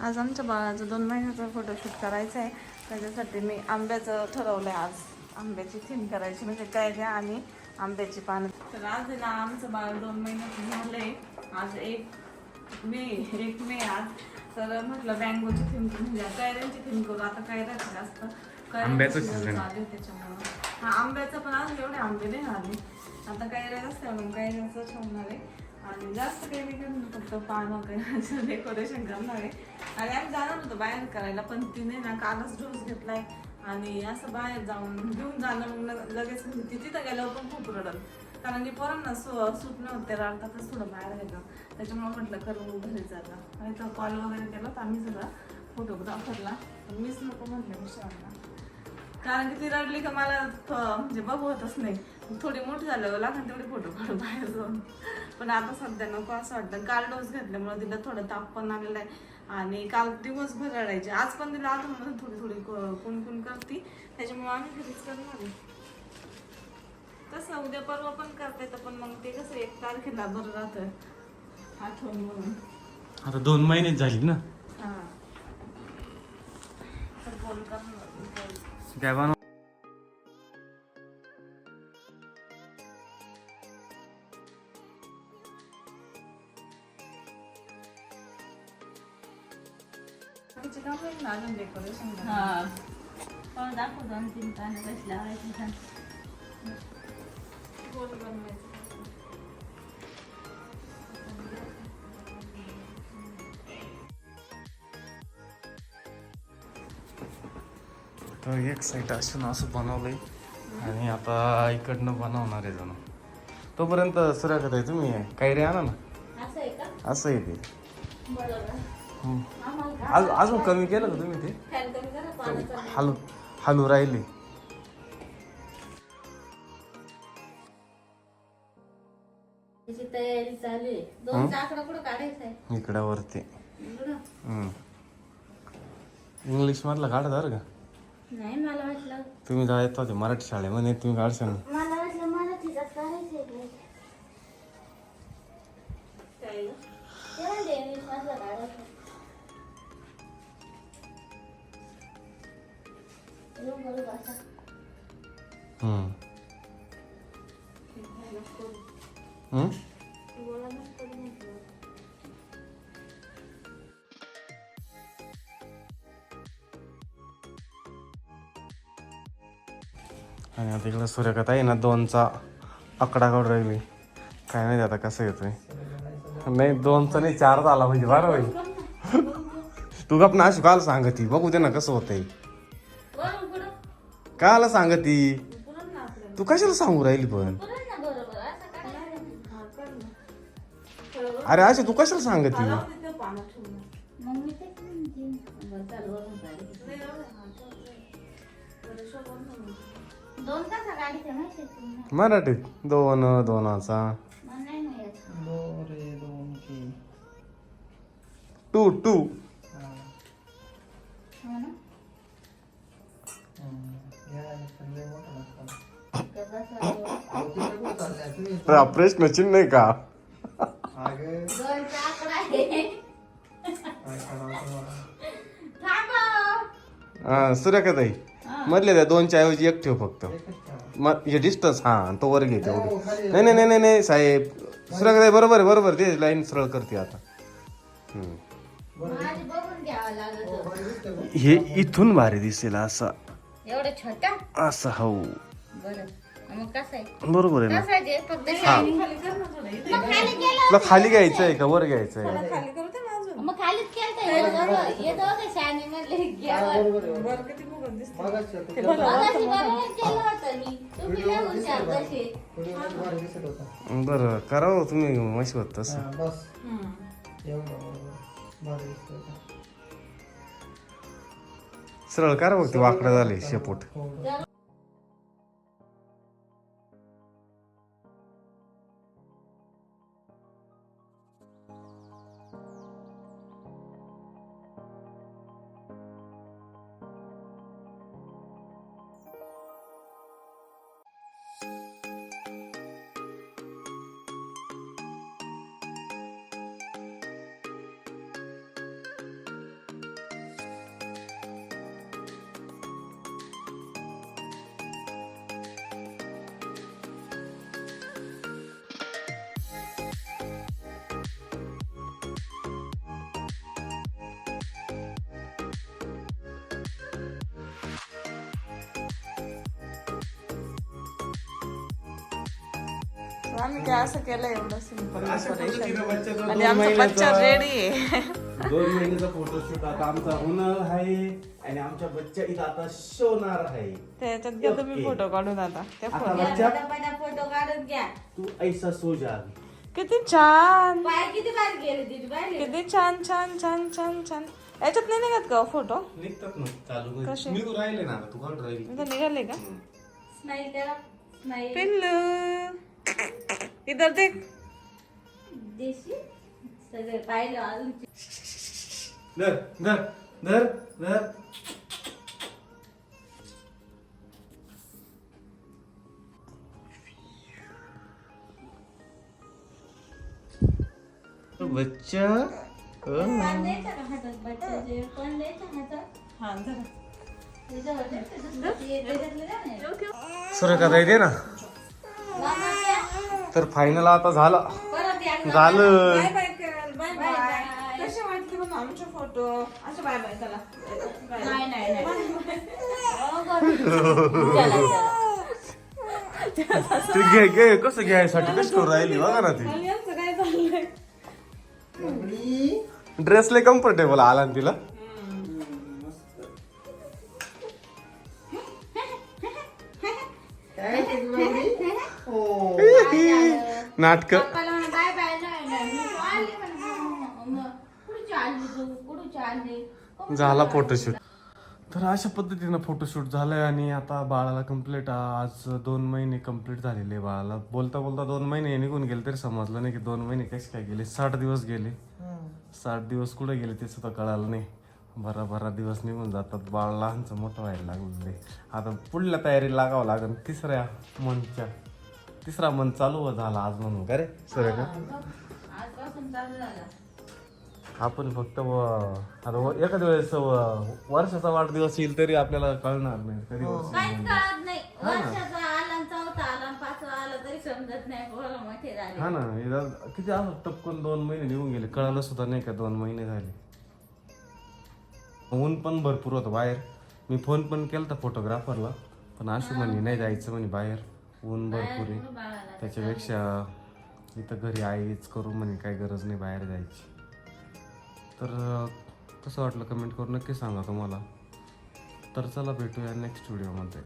आज आमच्या बाळाचा दोन महिन्याचा फोटोशूट करायचा आहे. त्याच्यासाठी मी आंब्याचं ठरवलं आहे आज. आंब्याची थीम करायची म्हणजे काय द्या आणि आंब्याची पानं. तर आज आहे ना आमचं बाळ दोन महिन्याचं झालंय. आज एक मे एक मे आज. तर म्हटलं मँगोची थीम म्हणजे कैऱ्यांची थीम करू. आता कैऱ्याचं जास्त. आंब्याचं आहे. त्याच्यामुळं. हा आंब्याचं पण आज एवढे आंबे नाही आले. आता कैऱ्या असते मग कैऱ्याचं ठेवणार आहे. आणि जास्त काही नाही करणार फक्त पानं कैऱ्याचं डेकोरेशन करणार आहे. आणि आम्ही जाणार होतो बाहेर करायला पण तिने ना कालच डोस घेतलाय आणि असं बाहेर जाऊन घेऊन जाणं मग लगेच ती तिथं गेल्यावर पण खूप रडल. कारण की पोरांना सु सूट नव्हते ते रडतातच थोडं बाहेर गेलं त्याच्यामुळे म्हटलं करू घरी जाता आणि तर कॉल वगैरे केला तर आम्ही सगळा फोटोग्राफरला मीच नको म्हटलं मिस्टरांना कारण की ती रडली का मला म्हणजे बघवतच होतच नाही. थोडी मोठी झाल्यावर लागेल तेवढे फोटो काढू बाहेर जाऊन पण आता सध्या नको असं वाटतं. काल डोस घेतल्यामुळे तिला थोडं ताप पण आलेला आहे. आणि काल दिवसभर रडायचे. आज पण तिला अजून मध्ये थोडी थोडी कुणकुण करती. त्याच्यामुळे आम्ही घरीच करणार तसं उद्या परवा पण करता येतं पण मग ते कसं एक तारखेला बरं राहतं. आठवण म्हणून. आता दोन महिने झाली ना? हा. तर फोन करणार तिचे काम आहे ना अजून डेकोरेशन हा दाखव दोन तीन पानं कशी लावायची छान गोल बनवायचं तर एक साईड असून असं बनवलंय आणि आता इकडनं बनवणार आहे जण तोपर्यंत सूर्याखत आहे तुम्ही काही रे आणा ना असं आहे का असं आहे ते अजून अजून कमी केलं का तुम्ही ते? फॅन कमी करा पाण्याचा हलू हलू राहिले. त्याची तयारी चालू आहे. दोन चाकडं कुठं काढायचं आहे? इकडं वरती. इकडं? इंग्लिश मधला काढा का? नाही मला वाटलं. तुम्ही जेव्हा येत होते मराठी शाळेमध्ये? तुम्ही काढशाल? ना आणि आता इकडं सूर्यकथा आहे ना दोनचा आकडा काढून राहिली. काय नाही आता कसं येतोय. नाही दोनचा नाही चार झाला म्हणजे बरं होईल. तू गप ना अशी काल सांगती. बघू दे ना कसं होतंय. काला सांगती? तू कशाला सांगू राहिली पण? अरे अशी तू कशाला सांगती? मराठीत दोन दोनाचा. To to. प्रश्न चिन्ह आहे का? दोन आकडा आहे. थांबव सूर्यकथाई मधल्या त्या दोनच्या ऐवजी एक ठेव फक्त. मग हे डिस्टन्स हा तो वर घे तेवढी. नाही नाही नाही नाही नाही साहेब. सूर्यकथाई बरोबर आहे बरोबर ते लाईन सरळ करते आता. हम्म. माझी बघून घ्यावं लागत हे इथून भारी दिसेल असं. एवढं छोटा? असं हो. बरं. मग कसं आहे? बरोबर आहे ना. कसं आहे ते? फक्त शायनिंग खाली कर ना थोडं. इथे मग खाली केलं तुला खाली घ्यायचं आहे का? वर घ्यायचं आहे? खाली करू दे ना अजून. मग खालीच केलं हे दोघं हे दोघं शायनिंग मधले घ्यावं बरं किती फुगत दिसतं. मगाशी बरोबर केलं होतं मी. तुम्ही लय हुशार तसे बरं करा हो तुम्ही तसं भारी दिसतंय का? सरळ करा बघ ते वाकडं झाले शेपूट. आम्ही काय असं केलं एवढं सिंपल आणि दोन आमचा महिन्याचा- बच्चा रेडी आहे. दोन महिन्याचा फोटोशूट आता आमचा होणार आहे. आणि आमच्या बच्चा इथं आता शोणार आहे. त्याच्यात घ्या तुम्ही. फोटो काढून आता. त्या आता फोन बच्चा पटापटा फोटो काढून घ्या. तू ऐसा सो जा. किती छान. किती बार गेले किती छान छान छान छान छान. याच्यात नाही निघत का फोटो निघतात ना चालू कसे? मी तू राहिले ना तू काढ राहील. इथं निघाले का? स्नाई करा स्नाई पिल्लू. इधर देख। देशी? सगळे पाहिलं अजून. धर धर धर धर. बच्चा द्यायचा का हातात तर फायनल आता झालं? झालं बाय बाय कर बाय बाय बाय बाय. कसे वाटले पण आमचे फोटो असे बाय बाय चला बाय. नाही नाही नाही बरं. चला, चला. ते घे घे कसं घ्यायसाठी कशी करू राहिली बघा ना ती चाललंय ड्रेसले कम्फर्टेबल आला ना तिला? हो नाटक. बाय बाय झाला फोटोशूट तर अशा पद्धतीनं फोटोशूट झालंय आणि आता बाळाला कंप्लीट आज दोन महिने कंप्लीट झालेले बाळाला. बोलता बोलता दोन महिने निघून गेले तरी समजलं नाही की दोन महिने कसे काय गेले. साठ दिवस गेले. साठ दिवस कुठे गेले ते सुद्धा कळालं नाही. बरा बरा दिवस निघून जातात. बाळ लहानचं मोठं व्हायला लागले आता पुढल्या तयारी लागावं लागेल तिसऱ्या मंथच्या तिसरा मंथ चालू झाला आज म्हणून का रे? सर आजपासून चालू झाला. आपण फक्त व- आता व- एखाद्या वेळेस वर्षाचा वाढदिवस येईल तरी आपल्याला कळणार नाही कधी वर्ष काहीच कळत नाही. वर्षाचा आला आणि चौथा आला आणि पाचवा आला तरी समजत नाही पोरं मोठे झाले. हा ना एकदा किती असं टपकून दोन महिने निघून गेले कळालं सुद्धा नाही का दोन महिने झाले. ऊन पण भरपूर होतं बाहेर. मी फोन पण केला फोटोग्राफरला पण अशी म्हणे नाही जायचं म्हणे बाहेर. ऊन भरपूर आहे. त्याच्यापेक्षा इथं घरी आईच करू म्हणे काही गरज नाही बाहेर जायची. तर कसं वाटलं कमेंट करून नक्की सांगा तुम्हाला. तर चला भेटूया नेक्स्ट व्हिडिओमध्ये